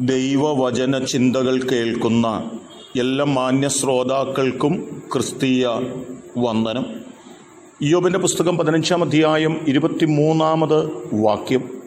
ദൈവവചന ചിന്തകൾ കേൾക്കുന്ന എല്ലാ മാന്യ ശ്രോതാക്കൾക്കും ക്രിസ്തീയ വന്ദനം. യോബിന്റെ പുസ്തകം പതിനഞ്ചാം അധ്യായം ഇരുപത്തിമൂന്നാമത് വാക്യം.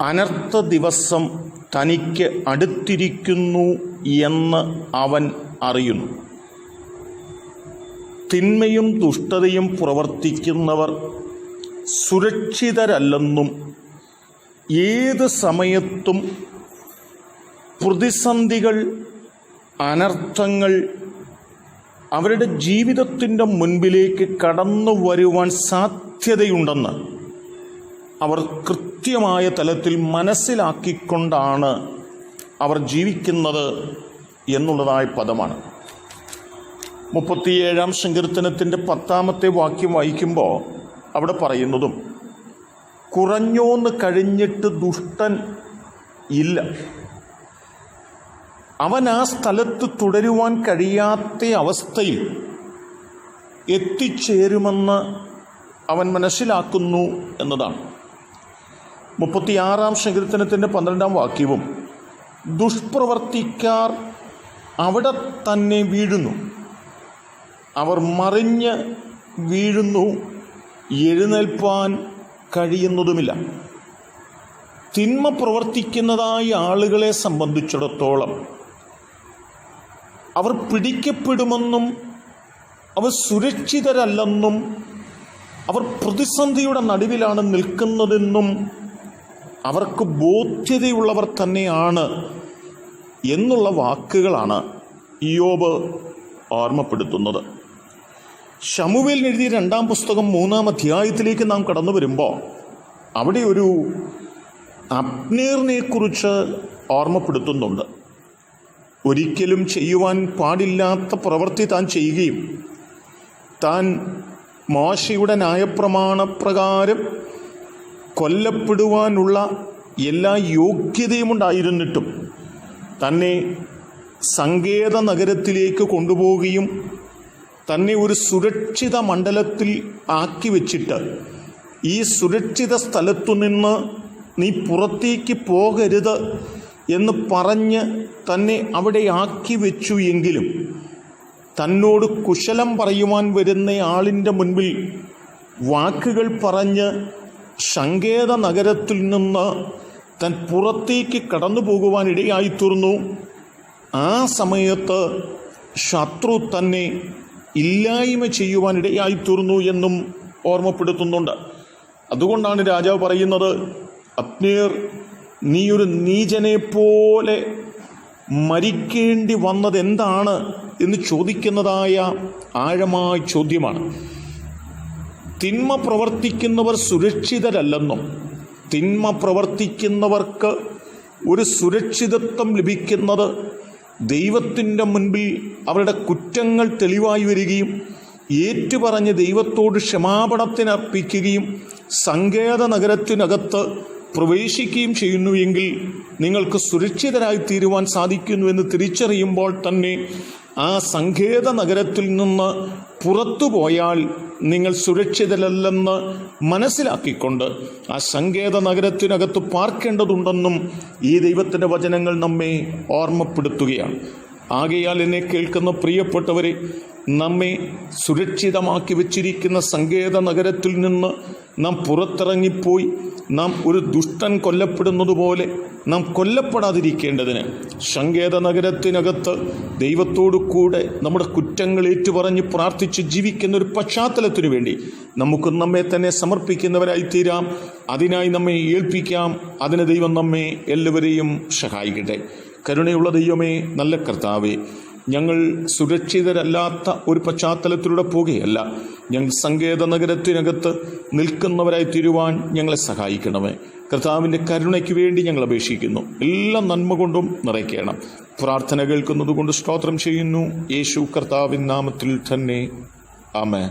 അനർത്ഥ ദിവസം തനിക്ക് അടുത്തിരിക്കുന്നു എന്ന് അവൻ അറിയുന്നു. തിന്മയും ദുഷ്ടതയും പ്രവർത്തിക്കുന്നവർ സുരക്ഷിതരല്ലെന്നും ഏത് സമയത്തും പ്രതിസന്ധികൾ അനർത്ഥങ്ങൾ അവരുടെ ജീവിതത്തിന്റെ മുൻപിലേക്ക് കടന്നു വരുവാൻ സാധ്യതയുണ്ടെന്ന് അവർ കൃത്യമായ തലത്തിൽ മനസ്സിലാക്കിക്കൊണ്ടാണ് അവർ ജീവിക്കുന്നത് എന്നുള്ളതായ പദമാണ്. മുപ്പത്തിയേഴാം സങ്കീർത്തനത്തിന്റെ പത്താമത്തെ വാക്യം വായിക്കുമ്പോൾ അവിടെ പറയുന്നതും കുറഞ്ഞോന്ന് കഴിഞ്ഞിട്ട് ദുഷ്ടൻ ഇല്ല. അവൻ ആ സ്ഥലത്ത് തുടരുവാൻ കഴിയാത്ത അവസ്ഥയിൽ എത്തിച്ചേരുമെന്ന് അവൻ മനസ്സിലാക്കുന്നു എന്നതാണ്. മുപ്പത്തിയാറാം സങ്കീർത്തനത്തിന്റെ പന്ത്രണ്ടാം വാക്യവും ദുഷ്പ്രവർത്തിക്കാർ അവിടെ തന്നെ വീഴുന്നു. അവർ മറിഞ്ഞ് വീഴുന്നു. എഴുന്നേൽപ്പാൻ കഴിയുന്നതുമില്ല. തിന്മ പ്രവർത്തിക്കുന്നതായി ആളുകളെ സംബന്ധിച്ചിടത്തോളം അവർ പിടിക്കപ്പെടുമെന്നും അവർ സുരക്ഷിതരല്ലെന്നും അവർ പ്രതിസന്ധിയുടെ നടുവിലാണ് നിൽക്കുന്നതെന്നും അവർക്ക് ബോധ്യതയുള്ളവർ തന്നെയാണ് എന്നുള്ള വാക്കുകളാണ് യോബ് ഓർമ്മപ്പെടുത്തുന്നത്. ഷമുവേൽ എഴുതിയ രണ്ടാം പുസ്തകം മൂന്നാം അധ്യായത്തിലേക്ക് നാം കടന്നു വരുമ്പോൾ അവിടെ ഒരു അപ്നീറിനെ കുറിച്ച് ഓർമ്മപ്പെടുത്തുന്നുണ്ട്. ഒരിക്കലും ചെയ്യുവാൻ പാടില്ലാത്ത പ്രവൃത്തി താൻ ചെയ്യുകയും താൻ മോശയുടെ ന്യായപ്രമാണപ്രകാരം കൊല്ലപ്പെടുവാനുള്ള എല്ലാ യോഗ്യതയും ഉണ്ടായിരുന്നിട്ടും തന്നെ സങ്കേത നഗരത്തിലേക്ക് കൊണ്ടുപോവുകയും തന്നെ ഒരു സുരക്ഷിത മണ്ഡലത്തിൽ ആക്കി വെച്ചിട്ട് ഈ സുരക്ഷിത സ്ഥലത്തു നിന്ന് നീ പുറത്തേക്ക് പോകരുത് എന്ന് പറഞ്ഞ് തന്നെ അവിടെ ആക്കി വെച്ചു എങ്കിലും തന്നോട് കുശലം പറയുവാൻ വരുന്ന ആളിന്റെ മുൻപിൽ വാക്കുകൾ പറഞ്ഞ് സങ്കേത നഗരത്തിൽ നിന്ന് താൻ പുറത്തേക്ക് കടന്നു പോകുവാനിടയായിത്തീർന്നു ആ സമയത്ത് ശത്രു തന്നെ ഇല്ലായ്മ ചെയ്യുവാൻ ഇടയായിത്തീർന്നു എന്നും ഓർമ്മപ്പെടുത്തുന്നുണ്ട്. അതുകൊണ്ടാണ് രാജാവ് പറയുന്നത് അപ്നീർ നീ ഒരു നീചനെ പോലെ മരിക്കേണ്ടി വന്നത് എന്താണ്? എന്ന് ചോദിക്കുന്നതായ ആഴമായ ചോദ്യമാണ്. തിന്മ പ്രവർത്തിക്കുന്നവർ സുരക്ഷിതരല്ലെന്നും തിന്മ പ്രവർത്തിക്കുന്നവർക്ക് ഒരു സുരക്ഷിതത്വം ലഭിക്കുന്നത് ദൈവത്തിന്റെ മുൻപിൽ അവരുടെ കുറ്റങ്ങൾ തെളിവായി വരികയും ഏറ്റുപറഞ്ഞ് ദൈവത്തോട് ക്ഷമാപണത്തിനർപ്പിക്കുകയും സങ്കേത നഗരത്തിനകത്ത് പ്രവേശിക്കുകയും ചെയ്യുന്നു എങ്കിൽ നിങ്ങൾക്ക് സുരക്ഷിതരായി തീരുവാൻ സാധിക്കുന്നുവെന്ന് തിരിച്ചറിയുമ്പോൾ തന്നെ ആ സങ്കേത നഗരത്തിൽ നിന്ന് പുറത്തു പോയാൽ നിങ്ങൾ സുരക്ഷിതരല്ലെന്ന് മനസ്സിലാക്കിക്കൊണ്ട് ആ സങ്കേത നഗരത്തിനകത്ത് പാർക്കേണ്ടതുണ്ടെന്നും ഈ ദൈവത്തിന്റെ വചനങ്ങൾ നമ്മെ ഓർമ്മപ്പെടുത്തുകയാണ്. ആകയാൽ എന്നെ കേൾക്കുന്ന പ്രിയപ്പെട്ടവരെ നമ്മെ സുരക്ഷിതമാക്കി വച്ചിരിക്കുന്ന സങ്കേത നഗരത്തിൽ നിന്ന് നാം പുറത്തിറങ്ങിപ്പോയി നാം ഒരു ദുഷ്ടൻ കൊല്ലപ്പെടുന്നത് പോലെ നാം കൊല്ലപ്പെടാതിരിക്കേണ്ടതിന് സങ്കേത നഗരത്തിനകത്ത് ദൈവത്തോടു കൂടെ നമ്മുടെ കുറ്റങ്ങൾ ഏറ്റുപറഞ്ഞ് പ്രാർത്ഥിച്ച് ജീവിക്കുന്ന ഒരു പശ്ചാത്തലത്തിനു വേണ്ടി നമുക്ക് നമ്മെ തന്നെ സമർപ്പിക്കുന്നവരായി തീരാം അതിനായി നമ്മെ ഏൽപ്പിക്കാം. അതിന് ദൈവം നമ്മെ എല്ലാവരെയും സഹായിക്കട്ടെ. കരുണയുള്ള ദൈവമേ നല്ല കർത്താവേ ഞങ്ങൾ സുരക്ഷിതരല്ലാത്ത ഒരു പശ്ചാത്തലത്തിലൂടെ പോകുകയല്ല ഞങ്ങൾ സങ്കേത നഗരത്തിനകത്ത് നിൽക്കുന്നവരായി തീരുവാൻ ഞങ്ങളെ സഹായിക്കണമേ. കർത്താവിന്റെ കരുണയ്ക്ക് വേണ്ടി ഞങ്ങൾ അപേക്ഷിക്കുന്നു. എല്ലാ നന്മ കൊണ്ടും നിറയ്ക്കണം. പ്രാർത്ഥന കേൾക്കുന്നത് കൊണ്ട് സ്തോത്രം ചെയ്യുന്നു. യേശു കർത്താവിൻ നാമത്തിൽ തന്നെ. ആമേ